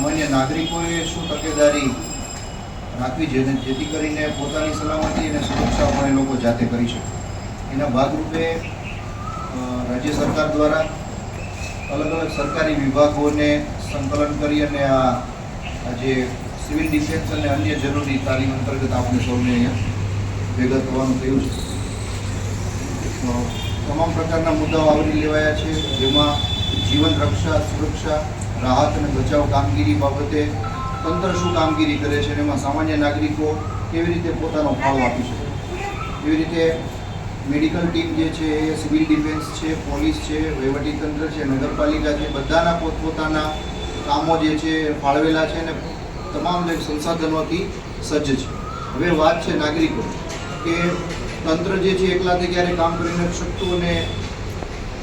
સામાન્ય નાગરિકોએ શું તકેદારી રાખવી જોઈએ જેથી કરીને પોતાની સલામતી અને સુરક્ષા પણ એ લોકો જાતે કરી શકે. એના ભાગરૂપે રાજ્ય સરકાર દ્વારા અલગ અલગ સરકારી વિભાગોને સંકલન કરી અને આ જે સિવિલ ડિફેન્સ અને અન્ય જરૂરી તાલીમ અંતર્ગત આપણે સૌને અહીંયા ભેગા થવાનું થયું છે. તમામ પ્રકારના મુદ્દાઓ આવરી લેવાયા છે. જેમાં જીવન રક્ષા, સુરક્ષા રાહત અને બચાવ કામગીરી બાબતે તંત્ર શું કામગીરી કરે છે અને એમાં સામાન્ય નાગરિકો કેવી રીતે પોતાનો ફાળો આપી શકે? એવી રીતે મેડિકલ ટીમ જે છે એ સિવિલ ડિફેન્સ છે, પોલીસ છે વહીવટીતંત્ર છે, નગરપાલિકા છે, બધાના પોતપોતાના કામો જે છે ફાળવેલા છે અને તમામ સંસાધનોથી સજ્જ છે. હવે વાત છે નાગરિકો કે તંત્ર જે છે એકલાથી ક્યારે કામ કરી નથી શકતું અને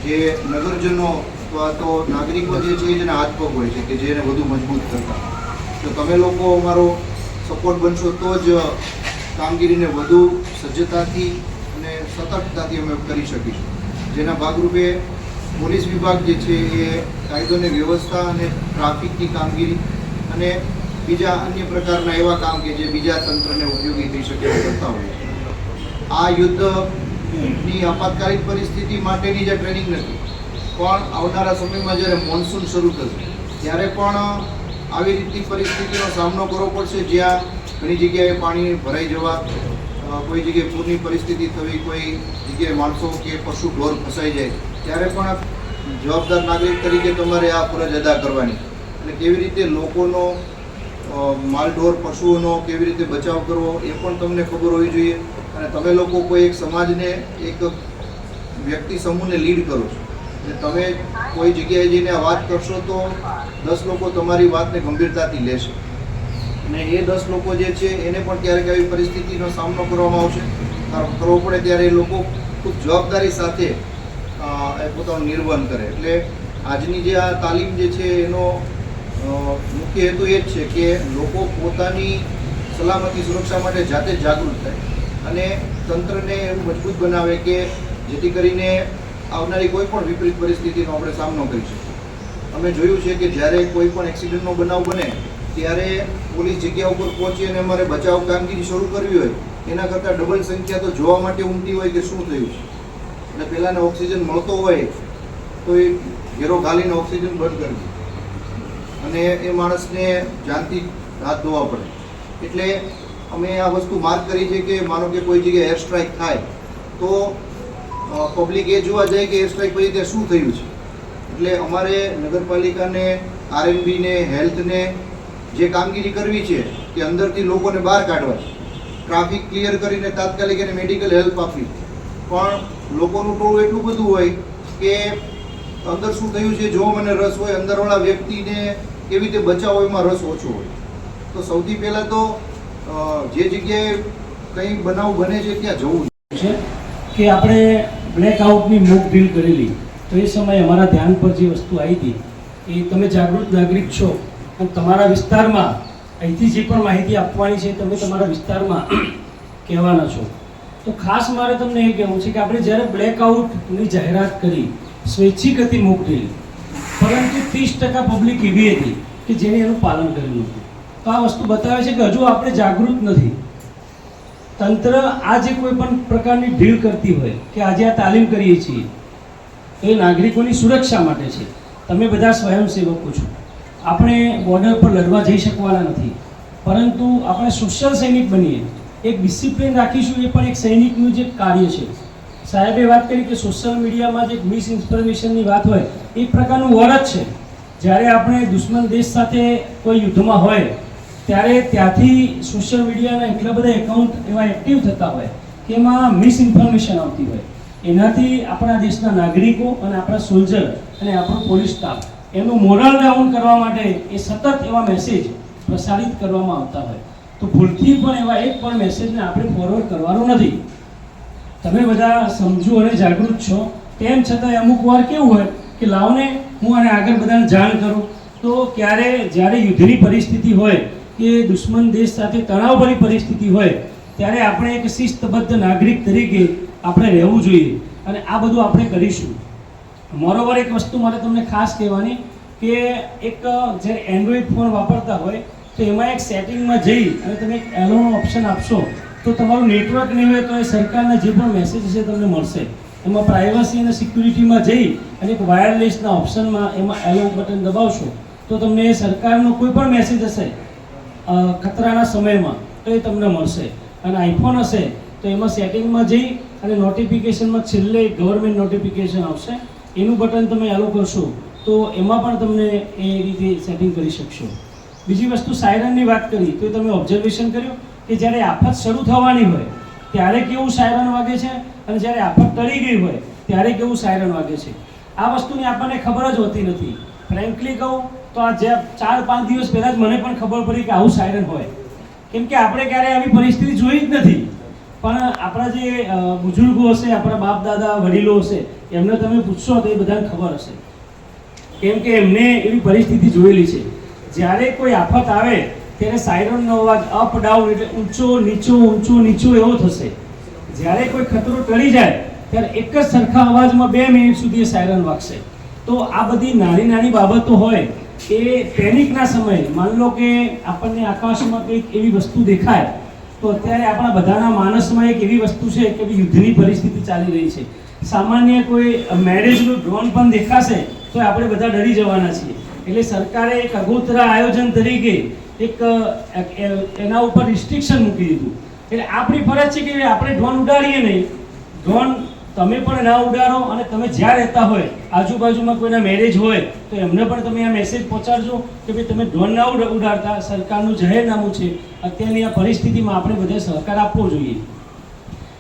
જે નગરજનો અથવા તો નાગરિકો જે છે જેના હાથ પગ હોય છે કે જેને વધુ મજબૂત કરતા. તો તમે લોકો અમારો સપોર્ટ બનશો તો જ કામગીરીને વધુ સજ્જતાથી અને સતર્કતાથી અમે કરી શકીશું. જેના ભાગરૂપે પોલીસ વિભાગ જે છે એ કાયદોને વ્યવસ્થા અને ટ્રાફિકની કામગીરી અને બીજા અન્ય પ્રકારના એવા કામ કે જે બીજા તંત્રને ઉપયોગી થઈ શકે કરતા હોય છે. આ યુદ્ધની આપાતકાલીન પરિસ્થિતિ માટેની જે ટ્રેનિંગ નથી. પણ આવનારા સમયમાં જ્યારે મોન્સૂન શરૂ થશે, ત્યારે પણ આવી રીતની પરિસ્થિતિનો સામનો કરવો પડશે, જ્યાં ઘણી જગ્યાએ પાણી ભરાઈ જવા કોઈ જગ્યાએ પૂરની પરિસ્થિતિ થવી, કોઈ જગ્યાએ માણસો કે પશુ ઢોર ફસાઈ જાય, ત્યારે પણ જવાબદાર નાગરિક તરીકે તમારે આ ફરજ અદા કરવાની. અને કેવી રીતે લોકોનો માલઢોર પશુઓનો કેવી રીતે બચાવ કરવો, એ પણ તમને ખબર હોવી જોઈએ. અને તમે લોકો કોઈ એક સમાજને, એક વ્યક્તિ સમૂહને લીડ કરો છો તમે કોઈ જગ્યાએ જઈને આ વાત કરશો તો દસ લોકો તમારી વાતને ગંભીરતાથી લેશે. અને એ દસ લોકો જે છે, એને પણ ક્યારેક આવી પરિસ્થિતિનો સામનો કરવામાં આવશે. કરવો પડે ત્યારે એ લોકો ખૂબ જવાબદારી સાથે એ પોતાનું નિર્વહન કરે. એટલે આજની જે આ તાલીમ જે છે, એનો મુખ્ય હેતુ એ જ છે કે લોકો પોતાની સલામતી સુરક્ષા માટે જાતે જાગૃત થાય. અને તંત્રને એવું મજબૂત બનાવે કે જેથી કરીને આવનારી કોઈ પણ વિપરીત પરિસ્થિતિનો આપણે સામનો કરી શકીએ. અમે જોયું છે કે જ્યારે કોઈ પણ એક્સિડન્ટનો બનાવ બને, ત્યારે પોલીસ જગ્યા ઉપર પહોંચી અને અમારે બચાવ કામગીરી શરૂ કરવી હોય, એના કરતાં ડબલ સંખ્યા તો જોવા માટે ઉમટી હોય કે શું થયું છે? અને પહેલાંને ઓક્સિજન મળતો હોય, તો એ ઘેરો ઘાલીને ઓક્સિજન બંધ કરી દે. અને એ માણસને જાનથી હાથ ધોવા પડે. એટલે અમે આ વસ્તુ માર્ક કરી છે કે માનો કે કોઈ જગ્યાએ એર સ્ટ્રાઇક થાય, તો પબ્લિક એ જોવા જાય કે એર સ્ટ્રાઇક પછી ત્યાં શું થયું છે. એટલે અમારે નગરપાલિકાને, આરએનબીને, હેલ્થને જે કામગીરી કરવી છે તે અંદરથી લોકોને બહાર કાઢવા છે. ટ્રાફિક ક્લિયર કરીને તાત્કાલિક એને મેડિકલ હેલ્પ આપવી. પણ લોકોનું ટોળું એટલું બધું હોય કે અંદર શું થયું છે, જો મને રસ હોય, અંદરવાળા વ્યક્તિને કેવી રીતે બચાવો એમાં રસ ઓછો હોય. તો સૌથી પહેલાં તો જે જગ્યાએ કંઈ બનાવ બને છે, ત્યાં જવું છે કે આપણે બ્લેકઆઉટની મોક ડીલ કરેલી. તો એ સમયે અમારા ધ્યાન પર જે વસ્તુ આવી હતી, એ તમે જાગૃત નાગરિક છો અને તમારા વિસ્તારમાં, અહીંથી જે પણ માહિતી આપવાની છે તમે તમારા વિસ્તારમાં કહેવાના છો. તો ખાસ મારે તમને એ કહેવું છે કે આપણે જ્યારે બ્લેકઆઉટની જાહેરાત કરી, સ્વૈચ્છિક હતી મૂક ડ્રીલ પરંતુ ત્રીસ ટકા પબ્લિક એવી હતી કે જેણે એનું પાલન કરેલું હતું તો આ વસ્તુ બતાવે છે કે હજુ આપણે જાગૃત નથી. તંત્ર આ જે કોઈ પણ પ્રકારની ઢીલ કરતી હોય કે આજે આ તાલીમ કરીએ છીએ, એ નાગરિકોની સુરક્ષા માટે છે. તમે બધા સ્વયંસેવકો છો. આપણે બોર્ડર પર લડવા જઈ શકવાના નથી. પરંતુ આપણે સોશિયલ સૈનિક બનીએ. એક ડિસિપ્લિન રાખીશું એ પણ એક સૈનિકનું જે કાર્ય છે. સાહેબે વાત કરી કે સોશિયલ મીડિયામાં જે મિસ ઇન્ફોર્મેશનની વાત હોય, એ પ્રકારનું વર જ છે. જ્યારે આપણે દુશ્મન દેશ સાથે કોઈ યુદ્ધમાં હોય ત્યારે ત્યાંથી સોશિયલ મીડિયાના એટલા બધા એકાઉન્ટ એવા એક્ટિવ થતા હોય કે એમાં મિસઇન્ફોર્મેશન આવતી હોય. એનાથી આપણા દેશના નાગરિકો અને આપણા સોલ્જર અને આપણો પોલીસ સ્ટાફ એનું મોરલ ડાઉન કરવા માટે એ સતત એવા મેસેજ પ્રસારિત કરવામાં આવતા હોય. તો ભૂલથી પણ એવા એક પણ મેસેજને આપણે ફોરવર્ડ કરવાનો નથી. તમે બધા સમજુ અને જાગૃત છો. તેમ છતાં અમુક વાર કેવું હોય કે લાવને હું આને આગળ બધાને જાણ કરું. તો ક્યારે, જ્યારે યુદ્ધની પરિસ્થિતિ હોય કે દુશ્મન દેશ સાથે તણાવભરી પરિસ્થિતિ હોય, ત્યારે આપણે એક શિસ્તબદ્ધ નાગરિક તરીકે આપણે રહેવું જોઈએ અને આ બધું આપણે કરીશું. મોરોવર એક વસ્તુ મારે તમને ખાસ કહેવાની કે એક, જ્યારે એન્ડ્રોઈડ ફોન વાપરતા હોય, તો એમાં એક સેટિંગમાં જઈ અને તમે એક એલોનો ઓપ્શન આપશો, તો તમારું નેટવર્ક નહીં હોય તો એ સરકારના જે પણ મેસેજ છે તમને મળશે. એમાં પ્રાઇવસી અને સિક્યુરિટીમાં જઈ અને એક વાયરલેસના ઓપ્શનમાં એમાં એલો બટન દબાવશો, તો તમને સરકારનો કોઈ પણ મેસેજ હશે ખતરાના સમયમાં તો એ તમને મળશે. અને આઈફોન હશે તો એમાં સેટિંગમાં જઈ અને નોટિફિકેશનમાં છેલ્લે ગવર્મેન્ટ નોટિફિકેશન આવશે. એનું બટન તમે એલો કરશો તો એમાં પણ તમને એ રીતે સેટિંગ કરી શકશો. બીજી વસ્તુ સાયરનની વાત કરી તો તમે ઓબ્ઝર્વેશન કર્યું કે જ્યારે આફત શરૂ થવાની હોય, ત્યારે કેવું સાયરન વાગે છે? અને જ્યારે આફત ટળી ગઈ હોય, ત્યારે કેવું સાયરન વાગે છે? આ વસ્તુની આપણને ખબર જ હોતી નથી. ફ્રેન્કલી કહું તો આ જે ચાર પાંચ દિવસ પહેલાં જ મને પણ ખબર પડી કે આવું સાયરન હોય. કેમ કે આપણે ક્યારેય આવી પરિસ્થિતિ જોઈ જ નથી. પણ આપણા જે બુઝુર્ગો હશે, આપણા બાપ દાદા, વડીલો હશે, એમને તમે પૂછશો તો એ બધાને ખબર હશે. કેમ કે એમને એવી પરિસ્થિતિ જોયેલી છે. જ્યારે કોઈ આફત આવે, ત્યારે સાયરનનો અવાજ અપ ડાઉન એટલે ઊંચો, નીચો ઊંચો, નીચો એવો થશે. જ્યારે કોઈ ખતરો ટળી જાય, ત્યારે એક જ સરખા અવાજમાં બે મિનિટ સુધી સાયરન વાગશે. તો આ બધી નાની નાની બાબતો હોય એ પેનિકના સમયે માન લો કે આપણને આકાશમાં કંઈક એવી વસ્તુ દેખાય, તો અત્યારે આપણા બધાના માનસમાં એક એવી વસ્તુ છે કે યુદ્ધની પરિસ્થિતિ ચાલી રહી છે. સામાન્ય કોઈ મેરેજનું ડ્રોન પણ દેખાશે તો આપણે બધા ડરી જવાના છીએ. એટલે સરકારે એક અગોતરા આયોજન તરીકે એક એના ઉપર રિસ્ટ્રિક્શન મૂકી દીધું. એટલે આપણી ફરજ છે કે આપણે ડ્રોન ઉડાડીએ નહીં. ડ્રોન તમે પણ ના ઉડાડો અને તમે જ્યાં રહેતા હોય, આજુબાજુમાં કોઈના મેરેજ હોય, તો એમને પણ તમે આ મેસેજ પહોંચાડજો કે ભાઈ તમે ડ્રોન ના ઉડા- ઉડાડતા, સરકારનું જાહેરનામું છે. અત્યારની આ પરિસ્થિતિમાં આપણે બધે સહકાર આપવો જોઈએ.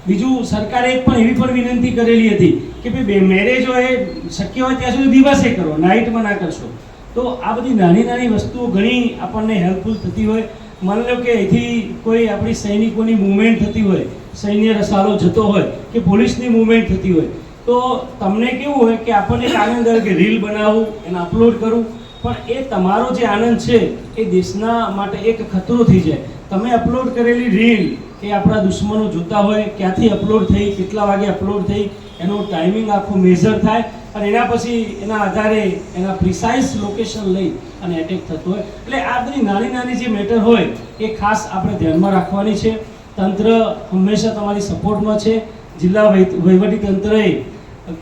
બીજું, સરકારે પણ એવી પણ વિનંતી કરેલી હતી કે ભાઈ મેરેજ હોય, શક્ય હોય ત્યાં સુધી દિવસે કરો નાઇટમાં ના કરશો. તો આ બધી નાની નાની વસ્તુઓ ઘણી આપણને હેલ્પફુલ થતી હોય. માની લો કે અહીંથી કોઈ આપણી સૈનિકોની મુવમેન્ટ થતી હોય, સૈન્ય રસાલો જતો હોય કે પોલીસની મુવમેન્ટ થતી હોય, તો તમને કેવું હોય કે આપણને આનંદ આવે કે રીલ બનાવવું એને અપલોડ કરવું પણ એ તમારો જે આનંદ છે, એ દેશના માટે એક ખતરો થઈ જાય. તમે અપલોડ કરેલી રીલ એ આપણા દુશ્મનો જોતા હોય, ક્યાંથી અપલોડ થઈ, કેટલા વાગે અપલોડ થઈ, એનો ટાઈમિંગ આખું મેઝર થાય અને એના પછી એના આધારે એના પ્રિસાઇઝ લોકેશન લઈ અને એટેક થતો હોય. એટલે આ બધી નાની નાની જે મેટર હોય, એ ખાસ આપણે ધ્યાનમાં રાખવાની છે. તંત્ર હંમેશા તમારી સપોર્ટમાં છે. જિલ્લા વહીવટીતંત્રએ વહીવટી તંત્રએ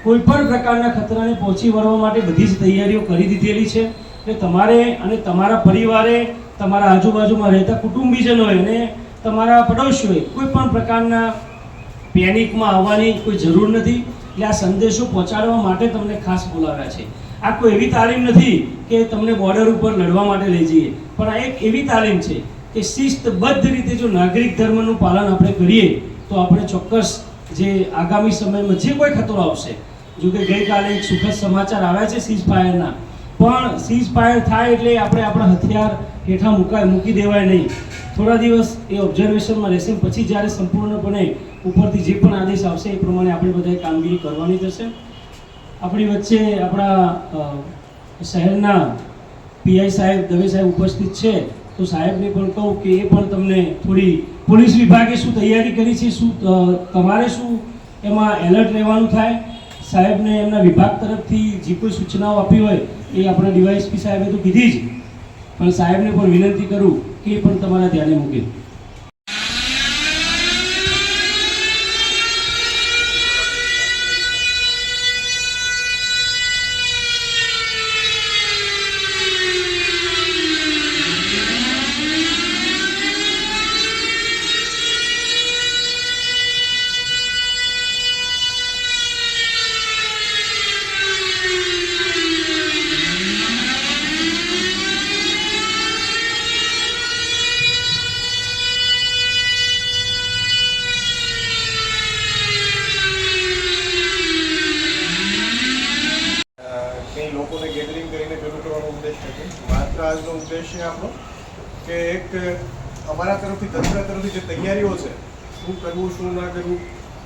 કોઈ પણ પ્રકારના ખતરાને પહોંચી વળવા માટે બધી જ તૈયારીઓ કરી દીધેલી છે. એટલે તમારે અને તમારા પરિવારે, તમારા આજુબાજુમાં રહેતા કુટુંબીજનોએ અને તમારા પડોશીઓએ કોઈ પણ પ્રકારના પેનિકમાં આવવાની કોઈ જરૂર નથી. એટલે આ સંદેશો પહોંચાડવા માટે તમને ખાસ બોલાવ્યા છે. આ કોઈ એવી તાલીમ નથી કે તમને બોર્ડર ઉપર લડવા માટે લઈ જઈએ. પણ આ એક એવી તાલીમ છે કે શિસ્તબદ્ધ રીતે જો નાગરિક ધર્મનું પાલન આપણે કરીએ, તો આપણે ચોક્કસ જે આગામી સમયમાં જે કોઈ ખતરો આવશે, જો કે ગઈકાલે એક સુખદ સમાચાર આવ્યા છે સીઝ ફાયરના પણ સીઝ ફાયર થાય એટલે આપણે આપણા હથિયાર હેઠા મૂકાય, મૂકી દેવાય નહીં. થોડા દિવસ એ ઓબ્ઝર્વેશનમાં રહેશે પછી જ્યારે સંપૂર્ણપણે ઉપરથી જે પણ આદેશ આવશે એ પ્રમાણે આપણે બધાએ કામગીરી કરવાની થશે આપણી વચ્ચે આપણા શહેરના પીઆઈ સાહેબ, દવે સાહેબ ઉપસ્થિત છે. તો સાહેબને પણ કહું કે એ પણ તમને થોડી પોલીસ વિભાગે શું તૈયારી કરી છે, શું તમારે શું એમાં એલર્ટ રહેવાનું થાય? સાહેબને એમના વિભાગ તરફથી જે કોઈ સૂચનાઓ આપી હોય એ આપણા ડીવાયએસપી સાહેબે તો કીધી જ. પણ સાહેબને પણ વિનંતી કરું એ પણ તમારા ધ્યાને મૂકે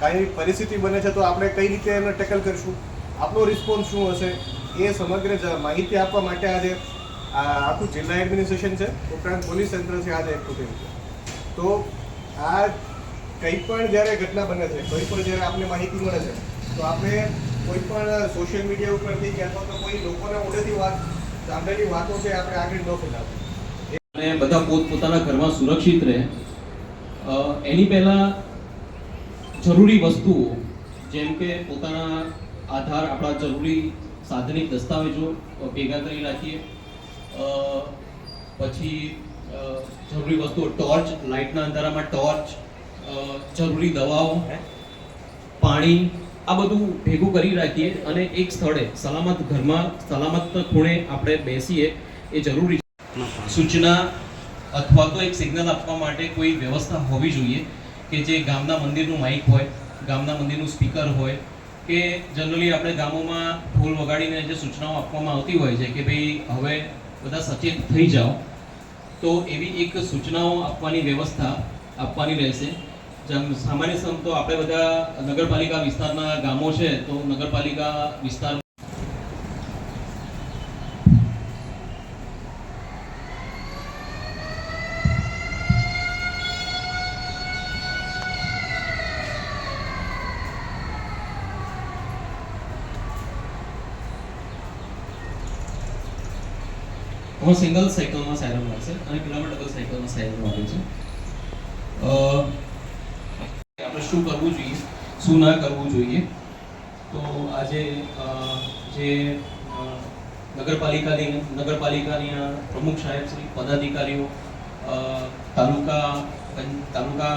કાંઈ પરિસ્થિતિ બને છે તો આપણે કઈ રીતે એને ટેકલ કરીશું? આપણો રિસ્પોન્સ શું હશે? એ સમગ્ર માહિતી આપવા માટે આજે આખું જિલ્લા એડમિનિસ્ટ્રેશન છે, ઉપરાંત પોલીસ તંત્ર છે, આજે થયું છે તો આ કંઈ પણ જ્યારે ઘટના બને છે, કોઈ પણ જ્યારે આપને માહિતી મળે છે, તો આપણે કોઈ પણ સોશિયલ મીડિયા ઉપરથી કે અથવા તો કોઈ લોકોના મોઢેથી વાત, સાંભળેલી વાતો છે, આપણે આગળ ન ફેલાવવી અને બધા પોતપોતાના ઘરમાં સુરક્ષિત રહે. એની પહેલાં જરૂરી વસ્તુઓ જેમ કે પોતાના આધાર આપણા જરૂરી સાધનિક દસ્તાવેજો ભેગા કરી રાખીએ પછી જરૂરી વસ્તુઓ ટોર્ચ લાઇટના અંધારામાં ટોર્ચ જરૂરી દવાઓ પાણી આ બધું ભેગું કરી રાખીએ અને એક સ્થળે સલામત ઘરમાં સલામત ખૂણે આપણે બેસીએ એ જરૂરી સૂચના અથવા તો એક સિગ્નલ આપવા માટે કોઈ વ્યવસ્થા હોવી જોઈએ. કે જે ગામના મંદિરનું માઇક હોય, ગામના મંદિરનું સ્પીકર હોય, કે જનરલી આપણે ગામોમાં ઢોલ વગાડીને જે સૂચનાઓ આપવામાં આવતી હોય છે કે ભાઈ હવે બધા સચેત થઈ જાઓ, તો એવી એક સૂચનાઓ આપવાની વ્યવસ્થા આપવાની રહેશે. સામાન્ય સમ તો આપણે બધા નગરપાલિકા વિસ્તારના ગામો છે, તો નગરપાલિકા વિસ્તાર હું સિંગલ સાયકલમાં સાયરન વાગશે અને પેલામાં ડબલ સાયકલમાં સાયરન વાગે છે. આપણે શું કરવું જોઈએ શું ના કરવું જોઈએ? તો આજે જે નગરપાલિકાની નગરપાલિકાની પ્રમુખ સાહેબ શ્રી પદાધિકારીઓ તાલુકા તાલુકા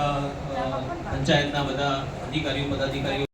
પંચાયતના બધા અધિકારીઓ પદાધિકારીઓ